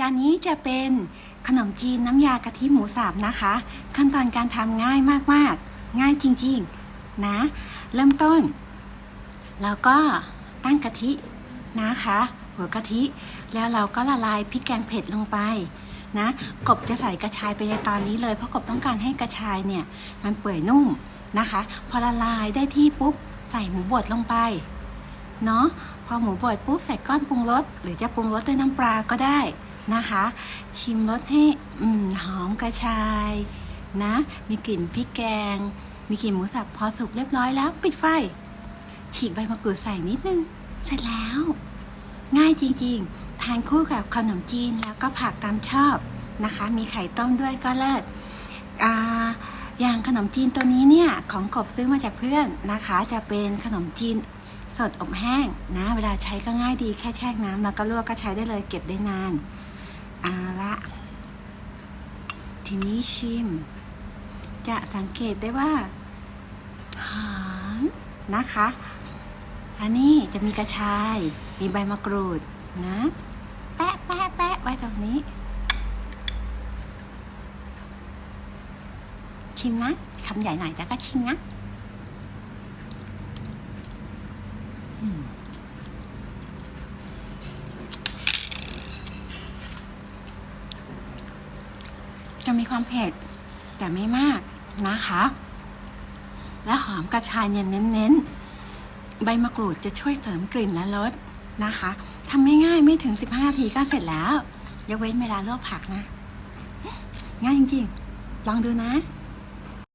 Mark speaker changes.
Speaker 1: จานนี้จะเป็นขนมจีนน้ำยากะทิหมูสับนะคะ ขั้นตอนการทำง่ายมากๆ ง่ายจริงๆนะ เริ่มต้น แล้วก็ตั้งกะทินะคะ หัวกะทิ แล้วเราก็ละลายพริกแกงเผ็ดลงไปนะ กบจะใส่กระชายไปในตอนนี้เลย เพราะกบต้องการให้กระชายเนี่ย มันเปื่อยนุ่มนะคะ พอละลายได้ที่ปุ๊บใส่หมูบดลงไปเนาะพอหมูบดปุ๊บใส่ก้อนปรุงรสหรือจะปรุงรสด้วยน้ำปลาก็ได้ นะคะ ชิมรสให้อืมหอมกระชายนะ มีกลิ่นพริกแกง มีกลิ่นหมูสับพอสุกเรียบร้อยแล้ว ปิดไฟ ฉีกใบมะกรูดใส่นิดนึง เสร็จแล้ว ง่ายจริงๆ ทานคู่กับขนมจีนแล้วก็ผักตามชอบนะคะ มีไข่ต้มด้วยก็เลิศอ่าอย่างขนมจีนตัวนี้เนี่ยของกบซื้อมาจากเพื่อนนะคะ จะเป็นขนมจีนสดอบแห้งนะ เวลาใช้ก็ง่ายดีแค่แช่น้ำแล้วก็ลวกก็ใช้ได้เลยเก็บได้นาน อาละทีนี้ชิม จะสังเกตได้ว่าหอมนะคะ อันนี้จะมีกระชาย มีใบมะกรูดนะ แปะแปะแปะไว้ตรงนี้ ชิมนะคำใหญ่หน่อยแต่ก็ชิมนะ จะมีความเผ็ด แต่ไม่มากนะคะ และหอมกระชายเนี่ยเน้นๆ ใบมะกรูดจะช่วยเสริมกลิ่นและรสนะคะทำง่ายๆไม่ถึง 15นาทีก็เสร็จแล้วยกเว้นเวลาลวกผักนะ ง่ายจริงๆ ลองดูนะ